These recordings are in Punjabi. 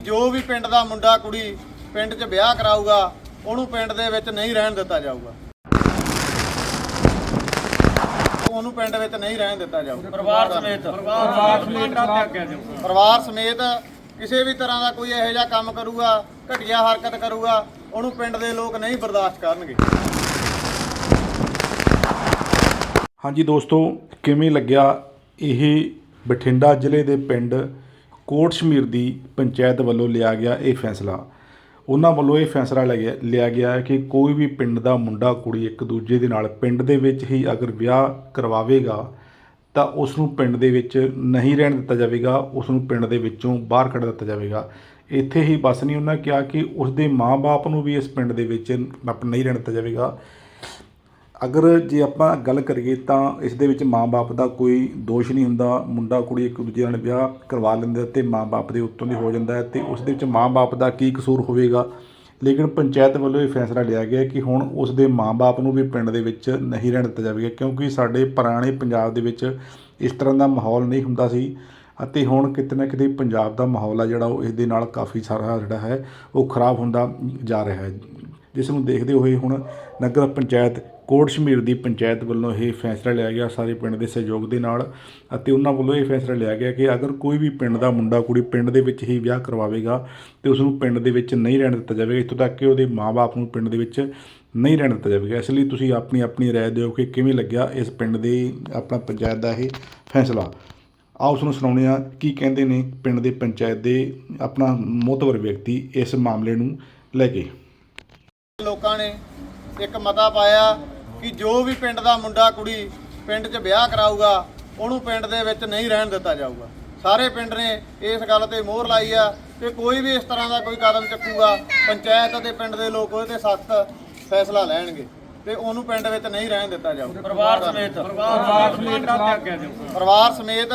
ਜੋ ਵੀ ਪਿੰਡ ਦਾ ਮੁੰਡਾ ਕੁੜੀ ਪਿੰਡ 'ਚ ਵਿਆਹ ਕਰਾਊਗਾ ਉਹਨੂੰ ਪਿੰਡ ਦੇ ਵਿੱਚ ਨਹੀਂ ਰਹਿਣ ਦਿੱਤਾ ਜਾਊਗਾ। ਉਹਨੂੰ ਪਿੰਡ ਵਿੱਚ ਨਹੀਂ ਰਹਿਣ ਦਿੱਤਾ ਜਾਊਗਾ। ਪਰਿਵਾਰ ਸਮੇਤ। ਪਰਿਵਾਰ ਸਮੇਤ। ਪਰਿਵਾਰ ਸਮੇਤ ਕਿਸੇ ਵੀ ਤਰ੍ਹਾਂ ਦਾ ਕੋਈ ਇਹੋ ਜਿਹਾ ਕੰਮ ਕਰੂਗਾ ਘਟੀਆ ਹਰਕਤ ਕਰੂਗਾ ਉਹਨੂੰ ਪਿੰਡ ਦੇ ਲੋਕ ਨਹੀਂ ਬਰਦਾਸ਼ਤ ਕਰਨਗੇ। ਹਾਂਜੀ ਦੋਸਤੋ ਕਿਵੇਂ ਲੱਗਿਆ ਇਹ ਬਠਿੰਡਾ ਜ਼ਿਲ੍ਹੇ ਦੇ ਪਿੰਡ ਕੋਟ ਸ਼ਮੀਰ ਦੀ ਪੰਚਾਇਤ ਵੱਲੋਂ ਲਿਆ ਗਿਆ ਇਹ ਫੈਸਲਾ। ਉਹਨਾਂ ਵੱਲੋਂ ਇਹ ਫੈਸਲਾ ਲਿਆ ਗਿਆ- ਲਿਆ ਗਿਆ ਕਿ ਕੋਈ ਵੀ ਪਿੰਡ ਦਾ ਮੁੰਡਾ, ਕੁੜੀ ਇੱਕ ਦੂਜੇ ਦੇ ਨਾਲ ਪਿੰਡ ਦੇ ਵਿੱਚ ਹੀ ਅਗਰ ਵਿਆਹ ਕਰਵਾਵੇਗਾ, ਤਾਂ ਉਸ ਨੂੰ ਪਿੰਡ ਦੇ ਵਿੱਚ ਨਹੀਂ ਰਹਿਣ ਦਿੱਤਾ ਜਾਵੇਗਾ ਉਸ ਨੂੰ ਪਿੰਡ ਦੇ ਵਿੱਚੋਂ ਬਾਹਰ ਕੱਢ ਦਿੱਤਾ ਜਾਵੇਗਾ। ਇੱਥੇ ਹੀ ਬਸ ਨਹੀਂ ਉਹਨਾਂ ਕਿਹਾ ਕਿ ਉਸ ਦੇ ਮਾਂ-ਬਾਪ ਨੂੰ ਵੀ ਇਸ ਪਿੰਡ ਦੇ ਵਿੱਚ ਆਪ ਨਹੀਂ ਰਹਿਣ ਦਿੱਤਾ ਜਾਵੇਗਾ। ਅਗਰ ਜੇ ਆਪਾਂ ਗੱਲ ਕਰੀਏ ਤਾਂ ਇਸ ਦੇ ਵਿੱਚ ਮਾਂ-ਬਾਪ ਦਾ ਕੋਈ ਦੋਸ਼ ਨਹੀਂ ਹੁੰਦਾ, ਮੁੰਡਾ, ਕੁੜੀ ਇੱਕ ਦੂਜੇ ਨਾਲ ਵਿਆਹ ਕਰਵਾ ਲੈਂਦੇ ਆ ਤੇ ਮਾਂ-ਬਾਪ ਦੇ ਉੱਤੋਂ ਦੀ ਹੋ ਜਾਂਦਾ ਹੈ ਤੇ ਉਸ ਦੇ ਵਿੱਚ ਮਾਂ-ਬਾਪ ਦਾ ਕੀ ਕਸੂਰ ਹੋਵੇਗਾ? ਲੇਕਿਨ ਪੰਚਾਇਤ ਵੱਲੋਂ ਇਹ ਫੈਸਲਾ ਲਿਆ ਗਿਆ ਕਿ ਹੁਣ ਉਸ ਦੇ ਮਾਂ-ਬਾਪ ਨੂੰ ਵੀ ਪਿੰਡ ਦੇ ਵਿੱਚ ਨਹੀਂ ਰਹਿਣ ਦਿੱਤਾ ਜਾਵੇਗਾ, ਕਿਉਂਕਿ ਸਾਡੇ ਪੁਰਾਣੇ ਪੰਜਾਬ ਦੇ ਵਿੱਚ ਇਸ ਤਰ੍ਹਾਂ ਦਾ ਮਾਹੌਲ ਨਹੀਂ ਹੁੰਦਾ ਸੀ ਅਤੇ ਹੁਣ ਕਿਤੇ ਨਾ ਕਿਤੇ ਪੰਜਾਬ ਦਾ ਮਾਹੌਲ ਆ ਜਿਹੜਾ, ਉਹ ਇਸ ਦੇ ਨਾਲ ਕਾਫੀ ਸਾਰਾ ਜਿਹੜਾ ਹੈ, ਉਹ ਖਰਾਬ ਹੁੰਦਾ ਜਾ ਰਿਹਾ ਹੈ। ਜਿਸ ਨੂੰ ਦੇਖਦੇ ਹੋਏ ਹੁਣ ਨਗਰ ਪੰਚਾਇਤ ਕੋਟ ਸ਼ਮੀਰ ਦੀ ਪੰਚਾਇਤ ਵੱਲੋਂ ਇਹ ਫੈਸਲਾ ਲਿਆ ਗਿਆ, ਸਾਰੇ ਪਿੰਡ ਦੇ ਸਹਿਯੋਗ ਦੇ ਨਾਲ ਅਤੇ ਉਹਨਾਂ ਵੱਲੋਂ ਇਹ ਫੈਸਲਾ ਲਿਆ ਗਿਆ ਕਿ ਅਗਰ ਕੋਈ ਵੀ ਪਿੰਡ ਦਾ ਮੁੰਡਾ ਕੁੜੀ ਪਿੰਡ ਦੇ ਵਿੱਚ ਹੀ ਵਿਆਹ ਕਰਵਾਵੇਗਾ ਤੇ ਉਸ ਨੂੰ ਪਿੰਡ ਦੇ ਵਿੱਚ ਨਹੀਂ ਰਹਿਣ ਦਿੱਤਾ ਜਾਵੇਗਾ, ਇੱਥੋਂ ਤੱਕ ਕਿ ਉਹਦੇ ਮਾਪੇ ਨੂੰ ਪਿੰਡ ਦੇ ਵਿੱਚ ਨਹੀਂ ਰਹਿਣ ਦਿੱਤਾ ਜਾਵੇਗਾ। ਇਸ ਲਈ ਤੁਸੀਂ ਆਪਣੀ ਆਪਣੀ ਰਾਏ ਦਿਓ ਕਿ ਕਿਵੇਂ ਲੱਗਿਆ ਇਸ ਪਿੰਡ ਦੇ ਆਪਣਾ ਪੰਚਾਇਤ ਦਾ ਇਹ ਫੈਸਲਾ। ਆਓ ਉਸ ਨੂੰ ਸੁਣਾਉਂਦੇ ਹਾਂ ਕੀ ਕਹਿੰਦੇ ਨੇ ਪਿੰਡ ਦੇ ਪੰਚਾਇਤ ਦੇ ਆਪਣਾ ਮੋਤਵਰ ਵਿਅਕਤੀ ਇਸ ਮਾਮਲੇ ਨੂੰ ਲੈ ਕੇ। ਲੋਕਾਂ ਨੇ ਇੱਕ ਮਤਾ ਪਾਇਆ ਕਿ ਜੋ ਵੀ ਪਿੰਡ ਦਾ ਮੁੰਡਾ ਕੁੜੀ ਪਿੰਡ 'ਚ ਵਿਆਹ ਕਰਾਊਗਾ ਉਹਨੂੰ ਪਿੰਡ ਦੇ ਵਿੱਚ ਨਹੀਂ ਰਹਿਣ ਦਿੱਤਾ ਜਾਊਗਾ। ਸਾਰੇ ਪਿੰਡ ਨੇ ਇਸ ਗੱਲ ਤੇ ਮੋਹਰ ਲਾਈ ਆ ਕਿ ਕੋਈ ਵੀ ਇਸ ਤਰ੍ਹਾਂ ਦਾ ਕੋਈ ਕਦਮ ਚੱਕੂਗਾ ਪੰਚਾਇਤ ਅਤੇ ਪਿੰਡ ਦੇ ਲੋਕ ਉਹਦੇ ਤੇ ਸਖਤ ਫੈਸਲਾ ਲੈਣਗੇ ਤੇ ਉਹਨੂੰ ਪਿੰਡ ਵਿੱਚ ਨਹੀਂ ਰਹਿਣ ਦਿੱਤਾ ਜਾਊਗਾ। ਪਰਿਵਾਰ ਸਮੇਤ। ਪਰਿਵਾਰ ਸਮੇਤ।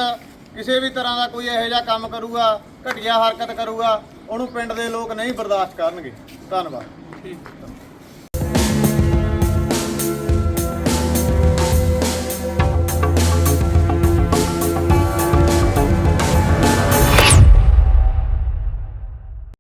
ਕਿਸੇ ਵੀ ਤਰ੍ਹਾਂ ਦਾ ਕੋਈ ਇਹੋ ਜਿਹਾ ਕੰਮ ਕਰੂਗਾ ਘਟੀਆ ਹਰਕਤ ਕਰੂਗਾ ਉਹਨੂੰ ਪਿੰਡ ਦੇ ਲੋਕ ਨਹੀਂ ਬਰਦਾਸ਼ਤ ਕਰਨਗੇ। ਧੰਨਵਾਦ।